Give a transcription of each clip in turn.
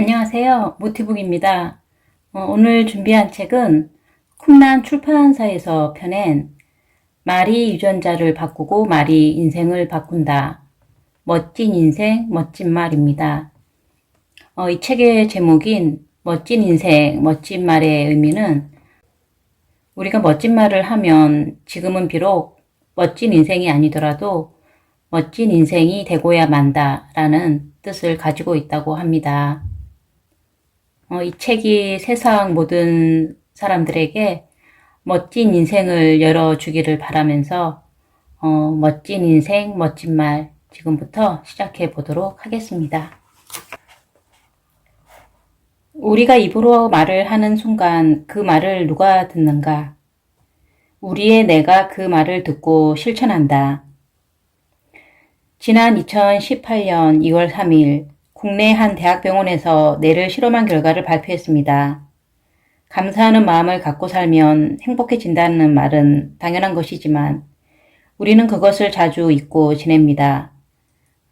안녕하세요. 모티북입니다. 어, 오늘 준비한 책은 쿰란 출판사에서 펴낸 말이 유전자를 바꾸고 말이 인생을 바꾼다. 멋진 인생, 멋진 말입니다. 어, 이 책의 제목인 멋진 인생, 멋진 말의 의미는 우리가 멋진 말을 하면 지금은 비록 멋진 인생이 아니더라도 멋진 인생이 되고야 만다라는 뜻을 가지고 있다고 합니다. 어, 이 책이 세상 모든 사람들에게 멋진 인생을 열어주기를 바라면서 어, 멋진 인생, 멋진 말 지금부터 시작해 보도록 하겠습니다. 우리가 입으로 말을 하는 순간 그 말을 누가 듣는가? 우리의 내가 그 말을 듣고 실천한다. 지난 2018년 2월 3일 국내 한 대학병원에서 뇌를 실험한 결과를 발표했습니다. 감사하는 마음을 갖고 살면 행복해진다는 말은 당연한 것이지만 우리는 그것을 자주 잊고 지냅니다.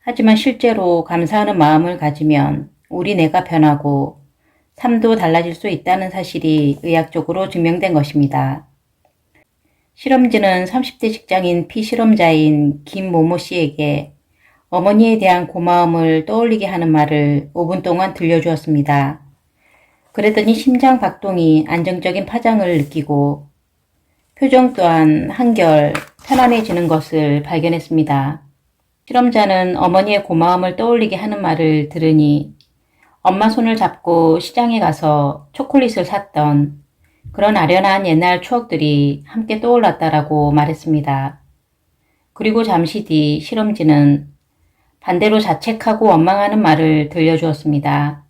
하지만 실제로 감사하는 마음을 가지면 우리 뇌가 변하고 삶도 달라질 수 있다는 사실이 의학적으로 증명된 것입니다. 실험진은 30대 직장인 피실험자인 김모모 씨에게 어머니에 대한 고마움을 떠올리게 하는 말을 5분 동안 들려주었습니다. 그랬더니 심장 박동이 안정적인 파장을 느끼고 표정 또한 한결 편안해지는 것을 발견했습니다. 실험자는 어머니의 고마움을 떠올리게 하는 말을 들으니 엄마 손을 잡고 시장에 가서 초콜릿을 샀던 그런 아련한 옛날 추억들이 함께 떠올랐다라고 말했습니다. 그리고 잠시 뒤 실험지는 반대로 자책하고 원망하는 말을 들려주었습니다.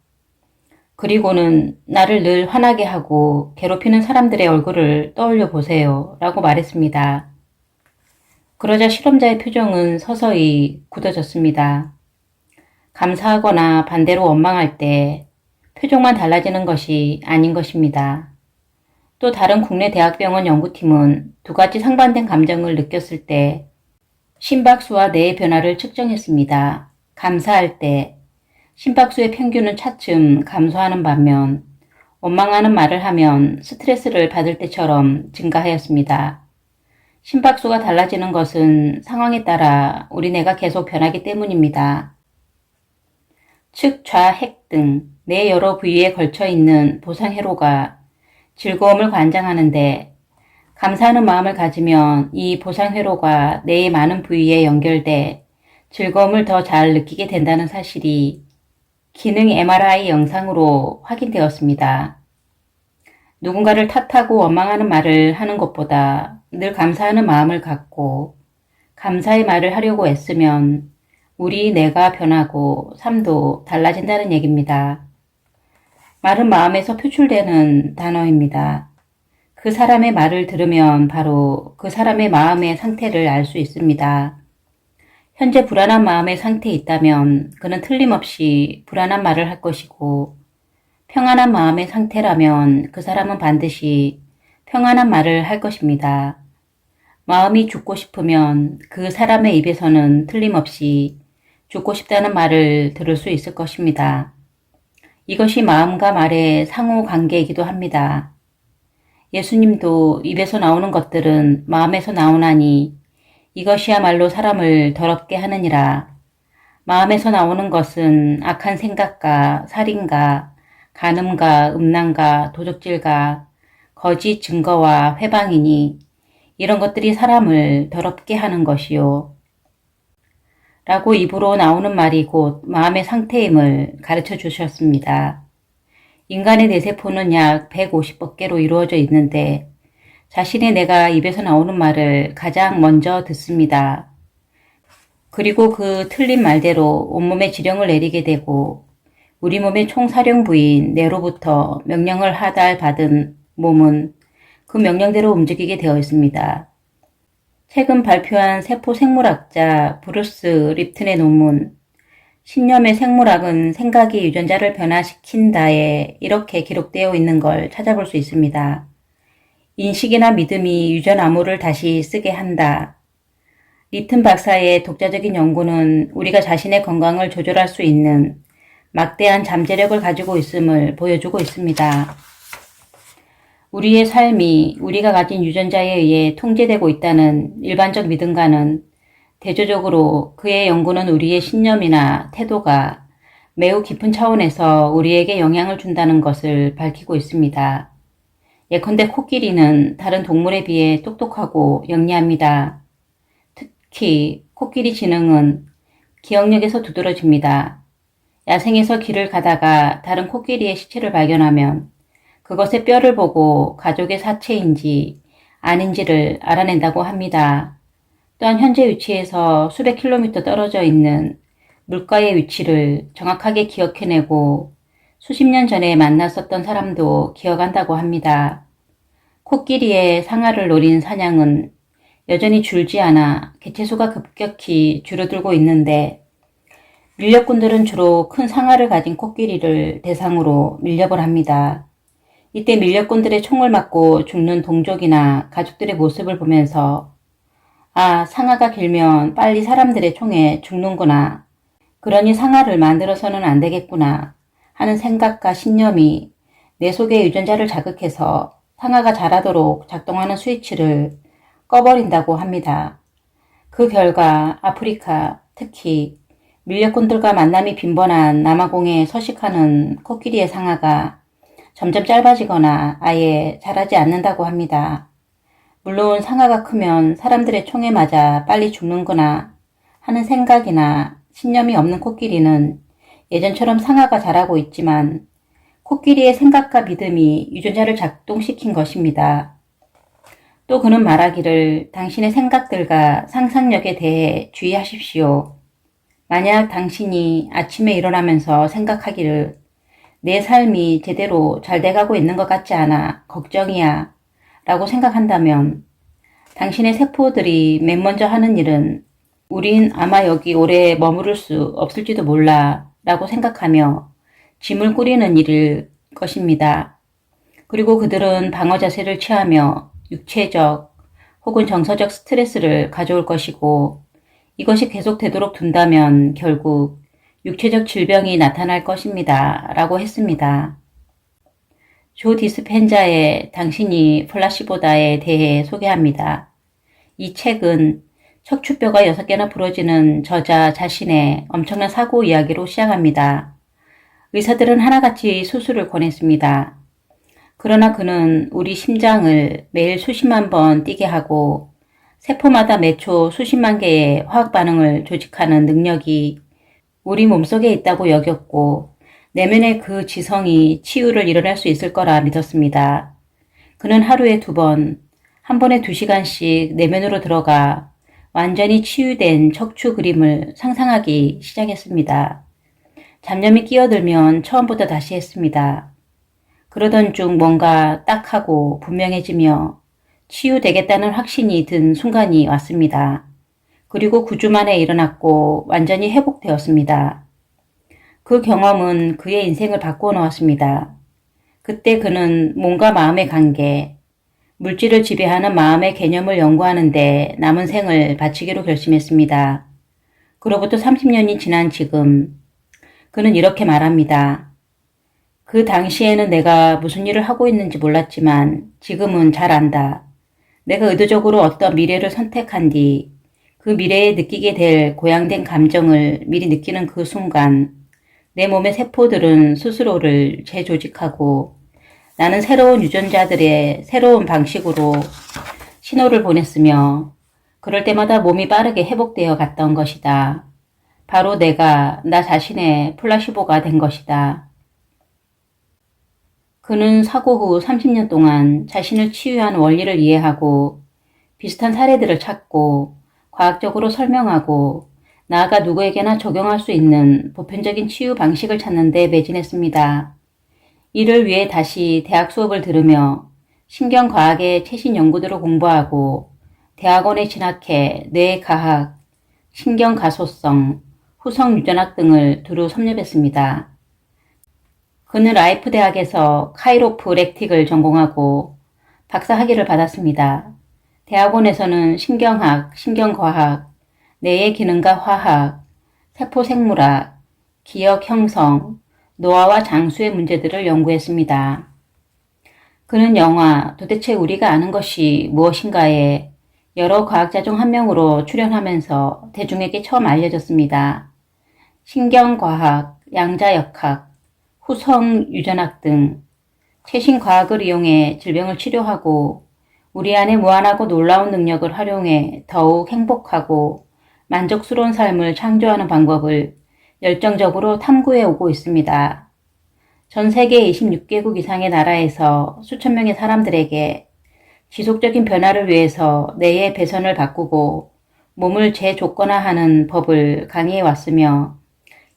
그리고는 나를 늘 화나게 하고 괴롭히는 사람들의 얼굴을 떠올려 보세요. 라고 말했습니다. 그러자 실험자의 표정은 서서히 굳어졌습니다. 감사하거나 반대로 원망할 때 표정만 달라지는 것이 아닌 것입니다. 또 다른 국내 대학병원 연구팀은 두 가지 상반된 감정을 느꼈을 때 심박수와 뇌의 변화를 측정했습니다. 감사할 때 심박수의 평균은 차츰 감소하는 반면 원망하는 말을 하면 스트레스를 받을 때처럼 증가하였습니다. 심박수가 달라지는 것은 상황에 따라 우리 뇌가 계속 변하기 때문입니다. 측, 좌, 핵 등 뇌 여러 부위에 걸쳐 있는 보상회로가 즐거움을 관장하는데 감사하는 마음을 가지면 이 보상회로가 뇌의 많은 부위에 연결돼 즐거움을 더 잘 느끼게 된다는 사실이 기능 MRI 영상으로 확인되었습니다. 누군가를 탓하고 원망하는 말을 하는 것보다 늘 감사하는 마음을 갖고 감사의 말을 하려고 애쓰면 우리 뇌가 변하고 삶도 달라진다는 얘기입니다. 말은 마음에서 표출되는 단어입니다. 그 사람의 말을 들으면 바로 그 사람의 마음의 상태를 알 수 있습니다. 현재 불안한 마음의 상태에 있다면 그는 틀림없이 불안한 말을 할 것이고 평안한 마음의 상태라면 그 사람은 반드시 평안한 말을 할 것입니다. 마음이 죽고 싶으면 그 사람의 입에서는 틀림없이 죽고 싶다는 말을 들을 수 있을 것입니다. 이것이 마음과 말의 상호 관계이기도 합니다. 예수님도 입에서 나오는 것들은 마음에서 나오나니 이것이야말로 사람을 더럽게 하느니라. 마음에서 나오는 것은 악한 생각과 살인과 간음과 음란과 도적질과 거짓 증거와 회방이니 이런 것들이 사람을 더럽게 하는 것이요. 라고 입으로 나오는 말이 곧 마음의 상태임을 가르쳐 주셨습니다. 인간의 뇌세포는 약 150억 개로 이루어져 있는데 자신의 뇌가 입에서 나오는 말을 가장 먼저 듣습니다. 그리고 그 틀린 말대로 온몸에 지령을 내리게 되고 우리 몸의 총사령 부인 뇌로부터 명령을 하달 받은 몸은 그 명령대로 움직이게 되어 있습니다. 최근 발표한 세포 생물학자 브루스 립튼의 논문 신념의 생물학은 생각이 유전자를 변화시킨다에 이렇게 기록되어 있는 걸 찾아볼 수 있습니다. 인식이나 믿음이 유전 암호를 다시 쓰게 한다. 리튼 박사의 독자적인 연구는 우리가 자신의 건강을 조절할 수 있는 막대한 잠재력을 가지고 있음을 보여주고 있습니다. 우리의 삶이 우리가 가진 유전자에 의해 통제되고 있다는 일반적 믿음과는 대조적으로 그의 연구는 우리의 신념이나 태도가 매우 깊은 차원에서 우리에게 영향을 준다는 것을 밝히고 있습니다. 예컨대 코끼리는 다른 동물에 비해 똑똑하고 영리합니다. 특히 코끼리 지능은 기억력에서 두드러집니다. 야생에서 길을 가다가 다른 코끼리의 시체를 발견하면 그것의 뼈를 보고 가족의 사체인지 아닌지를 알아낸다고 합니다. 또한 현재 위치에서 수백 킬로미터 떨어져 있는 물가의 위치를 정확하게 기억해내고 수십 년 전에 만났었던 사람도 기억한다고 합니다. 코끼리의 상아를 노린 사냥은 여전히 줄지 않아 개체수가 급격히 줄어들고 있는데 밀렵꾼들은 주로 큰 상아를 가진 코끼리를 대상으로 밀렵을 합니다. 이때 밀렵꾼들의 총을 맞고 죽는 동족이나 가족들의 모습을 보면서 아, 상아가 길면 빨리 사람들의 총에 죽는구나. 그러니 상아를 만들어서는 안 되겠구나 하는 생각과 신념이 내 속의 유전자를 자극해서 상아가 자라도록 작동하는 스위치를 꺼버린다고 합니다. 그 결과 아프리카, 특히 밀렵꾼들과 만남이 빈번한 남아공에 서식하는 코끼리의 상아가 점점 짧아지거나 아예 자라지 않는다고 합니다. 물론 상아가 크면 사람들의 총에 맞아 빨리 죽는구나 하는 생각이나 신념이 없는 코끼리는 예전처럼 상아가 자라고 있지만 코끼리의 생각과 믿음이 유전자를 작동시킨 것입니다. 또 그는 말하기를 당신의 생각들과 상상력에 대해 주의하십시오. 만약 당신이 아침에 일어나면서 생각하기를 내 삶이 제대로 잘 돼가고 있는 것 같지 않아 걱정이야 라고 생각한다면 당신의 세포들이 맨 먼저 하는 일은 우린 아마 여기 오래 머무를 수 없을지도 몰라 라고 생각하며 짐을 꾸리는 일일 것입니다. 그리고 그들은 방어 자세를 취하며 육체적 혹은 정서적 스트레스를 가져올 것이고 이것이 계속되도록 둔다면 결국 육체적 질병이 나타날 것입니다. 라고 했습니다. 조 디스펜자의 당신이 플라시보다에 대해 소개합니다. 이 책은 척추뼈가 6개나 부러지는 저자 자신의 엄청난 사고 이야기로 시작합니다. 의사들은 하나같이 수술을 권했습니다. 그러나 그는 우리 심장을 매일 수십만 번 뛰게 하고 세포마다 매초 수십만 개의 화학 반응을 조직하는 능력이 우리 몸속에 있다고 여겼고 내면의 그 지성이 치유를 일어날 수 있을 거라 믿었습니다. 그는 하루에 두 번, 한 번에 두 시간씩 내면으로 들어가 완전히 치유된 척추 그림을 상상하기 시작했습니다. 잡념이 끼어들면 처음부터 다시 했습니다. 그러던 중 뭔가 딱하고 분명해지며 치유되겠다는 확신이 든 순간이 왔습니다. 그리고 9주 만에 일어났고 완전히 회복되었습니다. 그 경험은 그의 인생을 바꾸어 놓았습니다. 그때 그는 몸과 마음의 관계, 물질을 지배하는 마음의 개념을 연구하는데 남은 생을 바치기로 결심했습니다. 그로부터 30년이 지난 지금 그는 이렇게 말합니다. 그 당시에는 내가 무슨 일을 하고 있는지 몰랐지만 지금은 잘 안다. 내가 의도적으로 어떤 미래를 선택한 뒤 그 미래에 느끼게 될 고양된 감정을 미리 느끼는 그 순간 내 몸의 세포들은 스스로를 재조직하고 나는 새로운 유전자들의 새로운 방식으로 신호를 보냈으며 그럴 때마다 몸이 빠르게 회복되어 갔던 것이다. 바로 내가 나 자신의 플라시보가 된 것이다. 그는 사고 후 30년 동안 자신을 치유한 원리를 이해하고 비슷한 사례들을 찾고 과학적으로 설명하고 나아가 누구에게나 적용할 수 있는 보편적인 치유 방식을 찾는 데 매진했습니다. 이를 위해 다시 대학 수업을 들으며 신경과학의 최신 연구들을 공부하고 대학원에 진학해 뇌과학, 신경가소성, 후성유전학 등을 두루 섭렵했습니다. 그는 라이프 대학에서 카이로프렉틱을 전공하고 박사 학위를 받았습니다. 대학원에서는 신경학, 신경과학, 뇌의 기능과 화학, 세포 생물학, 기억 형성, 노화와 장수의 문제들을 연구했습니다. 그는 영화 도대체 우리가 아는 것이 무엇인가에 여러 과학자 중 한 명으로 출연하면서 대중에게 처음 알려졌습니다. 신경과학, 양자역학, 후성 유전학 등 최신 과학을 이용해 질병을 치료하고 우리 안에 무한하고 놀라운 능력을 활용해 더욱 행복하고 만족스러운 삶을 창조하는 방법을 열정적으로 탐구해 오고 있습니다. 전 세계 26개국 이상의 나라에서 수천 명의 사람들에게 지속적인 변화를 위해서 뇌의 배선을 바꾸고 몸을 재조건화하는 법을 강의해 왔으며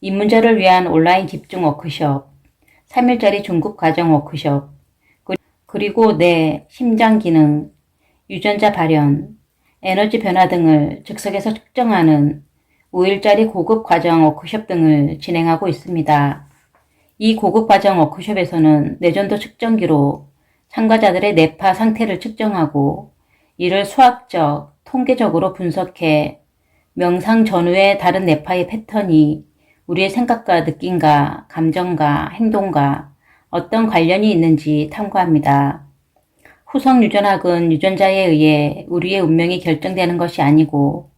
입문자를 위한 온라인 집중 워크숍, 3일짜리 중급 과정 워크숍, 그리고 뇌, 심장 기능, 유전자 발현, 에너지 변화 등을 즉석에서 측정하는 5일짜리 고급 과정 워크숍 등을 진행하고 있습니다. 이 고급 과정 워크숍에서는 뇌전도 측정기로 참가자들의 뇌파 상태를 측정하고 이를 수학적, 통계적으로 분석해 명상 전후의 다른 뇌파의 패턴이 우리의 생각과 느낌과 감정과 행동과 어떤 관련이 있는지 탐구합니다. 후성 유전학은 유전자에 의해 우리의 운명이 결정되는 것이 아니고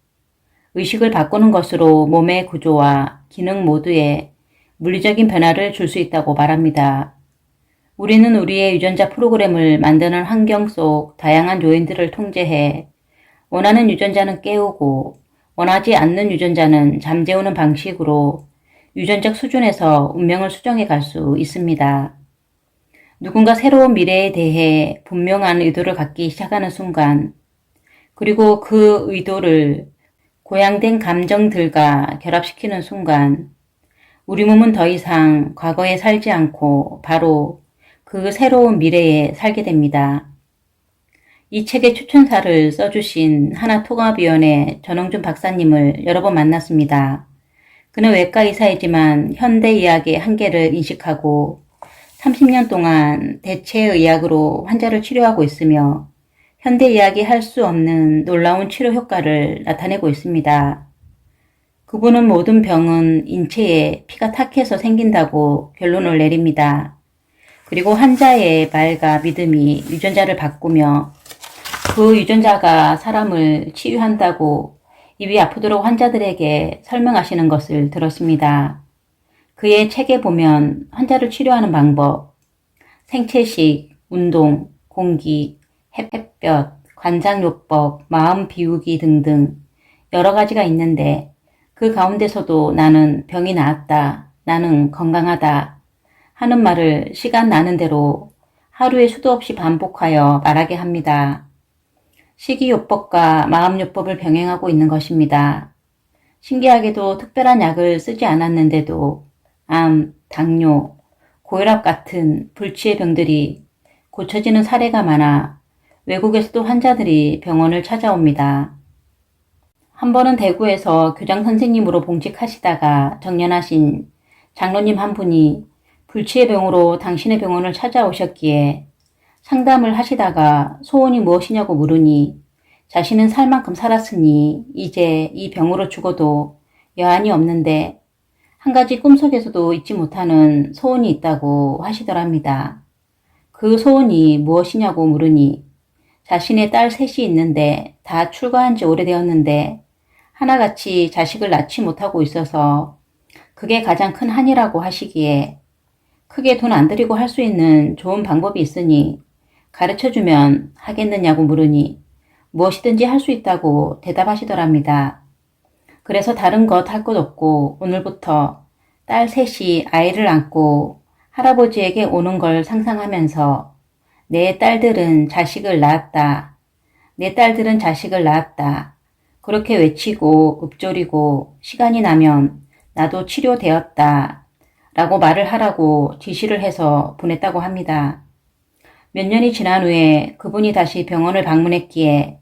의식을 바꾸는 것으로 몸의 구조와 기능 모두에 물리적인 변화를 줄 수 있다고 말합니다. 우리는 우리의 유전자 프로그램을 만드는 환경 속 다양한 요인들을 통제해 원하는 유전자는 깨우고 원하지 않는 유전자는 잠재우는 방식으로 유전적 수준에서 운명을 수정해 갈 수 있습니다. 누군가 새로운 미래에 대해 분명한 의도를 갖기 시작하는 순간, 그리고 그 의도를 고양된 감정들과 결합시키는 순간, 우리 몸은 더 이상 과거에 살지 않고 바로 그 새로운 미래에 살게 됩니다. 이 책의 추천사를 써주신 하나통합위원회 전홍준 박사님을 여러 번 만났습니다. 그는 외과 의사이지만 현대 의학의 한계를 인식하고 30년 동안 대체의학으로 환자를 치료하고 있으며 현대 의학이 할 수 없는 놀라운 치료 효과를 나타내고 있습니다. 그분은 모든 병은 인체에 피가 탁해서 생긴다고 결론을 내립니다. 그리고 환자의 말과 믿음이 유전자를 바꾸며 그 유전자가 사람을 치유한다고 입이 아프도록 환자들에게 설명하시는 것을 들었습니다. 그의 책에 보면 환자를 치료하는 방법, 생체식, 운동, 공기, 햇볕, 관장요법, 마음 비우기 등등 여러 가지가 있는데 그 가운데서도 나는 병이 나았다, 나는 건강하다 하는 말을 시간 나는 대로 하루에 수도 없이 반복하여 말하게 합니다. 식이요법과 마음요법을 병행하고 있는 것입니다. 신기하게도 특별한 약을 쓰지 않았는데도 암, 당뇨, 고혈압 같은 불치의 병들이 고쳐지는 사례가 많아 외국에서도 환자들이 병원을 찾아옵니다. 한 번은 대구에서 교장 선생님으로 봉직하시다가 정년하신 장로님 한 분이 불치의 병으로 당신의 병원을 찾아오셨기에 상담을 하시다가 소원이 무엇이냐고 물으니 자신은 살 만큼 살았으니 이제 이 병으로 죽어도 여한이 없는데 한 가지 꿈속에서도 잊지 못하는 소원이 있다고 하시더랍니다. 그 소원이 무엇이냐고 물으니 자신의 딸 셋이 있는데 다 출가한 지 오래되었는데 하나같이 자식을 낳지 못하고 있어서 그게 가장 큰 한이라고 하시기에 크게 돈 안 들이고 할 수 있는 좋은 방법이 있으니 가르쳐주면 하겠느냐고 물으니 무엇이든지 할 수 있다고 대답하시더랍니다. 그래서 다른 것 할 것 없고 오늘부터 딸 셋이 아이를 안고 할아버지에게 오는 걸 상상하면서 내 딸들은 자식을 낳았다. 내 딸들은 자식을 낳았다. 그렇게 외치고 읊조리고 시간이 나면 나도 치료되었다. 라고 말을 하라고 지시를 해서 보냈다고 합니다. 몇 년이 지난 후에 그분이 다시 병원을 방문했기에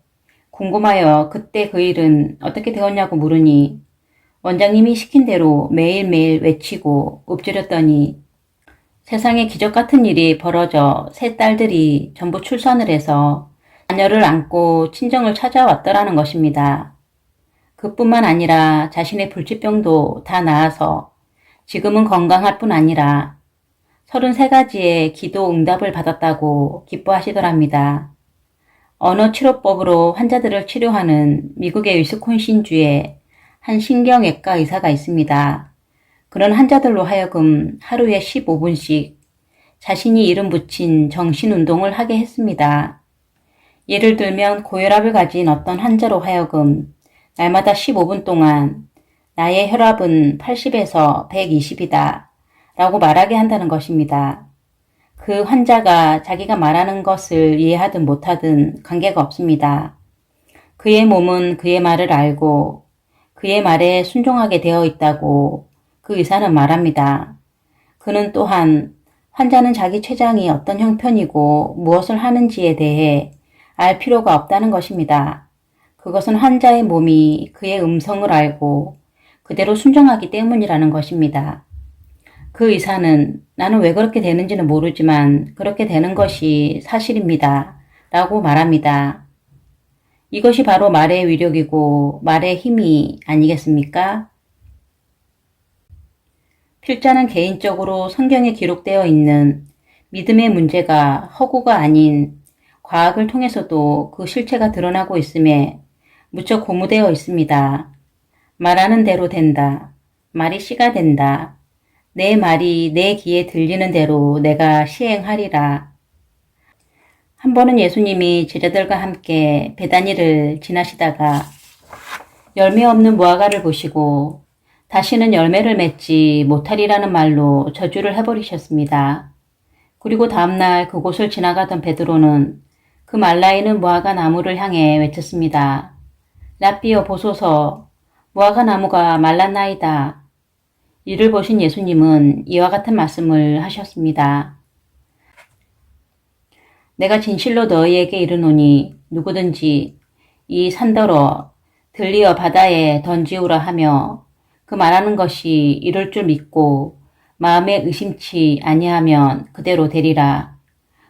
궁금하여 그때 그 일은 어떻게 되었냐고 물으니 원장님이 시킨 대로 매일매일 외치고 읊조렸더니 세상에 기적 같은 일이 벌어져 세 딸들이 전부 출산을 해서 자녀를 안고 친정을 찾아왔더라는 것입니다. 그뿐만 아니라 자신의 불치병도 다 나아서 지금은 건강할 뿐 아니라 33가지의 기도 응답을 받았다고 기뻐하시더랍니다. 언어 치료법으로 환자들을 치료하는 미국의 위스콘신주에 한 신경외과 의사가 있습니다. 그런 환자들로 하여금 하루에 15분씩 자신이 이름 붙인 정신운동을 하게 했습니다. 예를 들면 고혈압을 가진 어떤 환자로 하여금 날마다 15분 동안 나의 혈압은 80에서 120이다 라고 말하게 한다는 것입니다. 그 환자가 자기가 말하는 것을 이해하든 못하든 관계가 없습니다. 그의 몸은 그의 말을 알고 그의 말에 순종하게 되어 있다고 그 의사는 말합니다. 그는 또한 환자는 자기 췌장이 어떤 형편이고 무엇을 하는지에 대해 알 필요가 없다는 것입니다. 그것은 환자의 몸이 그의 음성을 알고 그대로 순종하기 때문이라는 것입니다. 그 의사는 나는 왜 그렇게 되는지는 모르지만 그렇게 되는 것이 사실입니다. 라고 말합니다. 이것이 바로 말의 위력이고 말의 힘이 아니겠습니까? 필자는 개인적으로 성경에 기록되어 있는 믿음의 문제가 허구가 아닌 과학을 통해서도 그 실체가 드러나고 있음에 무척 고무되어 있습니다. 말하는 대로 된다. 말이 씨가 된다. 내 말이 내 귀에 들리는 대로 내가 시행하리라. 한 번은 예수님이 제자들과 함께 베다니를 지나시다가 열매 없는 무화과를 보시고 다시는 열매를 맺지 못하리라는 말로 저주를 해버리셨습니다. 그리고 다음날 그곳을 지나가던 베드로는 그 말라있는 무화과 나무를 향해 외쳤습니다. 라삐어 보소서 무화과 나무가 말랐나이다. 이를 보신 예수님은 이와 같은 말씀을 하셨습니다. 내가 진실로 너희에게 이르노니 누구든지 이 산더러 들리어 바다에 던지우라 하며 그 말하는 것이 이룰 줄 믿고 마음에 의심치 아니하면 그대로 되리라.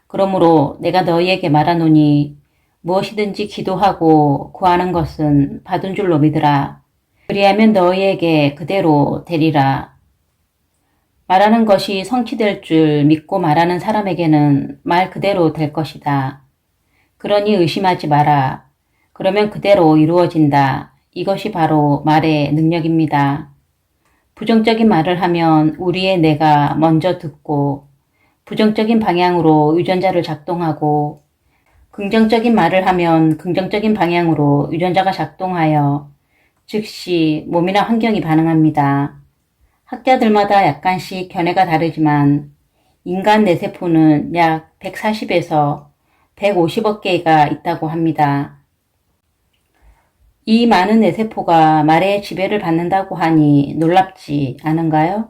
그러므로 내가 너희에게 말하노니 무엇이든지 기도하고 구하는 것은 받은 줄로 믿으라. 그리하면 너희에게 그대로 되리라. 말하는 것이 성취될 줄 믿고 말하는 사람에게는 말 그대로 될 것이다. 그러니 의심하지 마라. 그러면 그대로 이루어진다. 이것이 바로 말의 능력입니다. 부정적인 말을 하면 우리의 뇌가 먼저 듣고 부정적인 방향으로 유전자를 작동하고 긍정적인 말을 하면 긍정적인 방향으로 유전자가 작동하여 즉시 몸이나 환경이 반응합니다. 학자들마다 약간씩 견해가 다르지만 인간 뇌세포는 약 140에서 150억 개가 있다고 합니다. 이 많은 뇌세포가 말의 지배를 받는다고 하니 놀랍지 않은가요?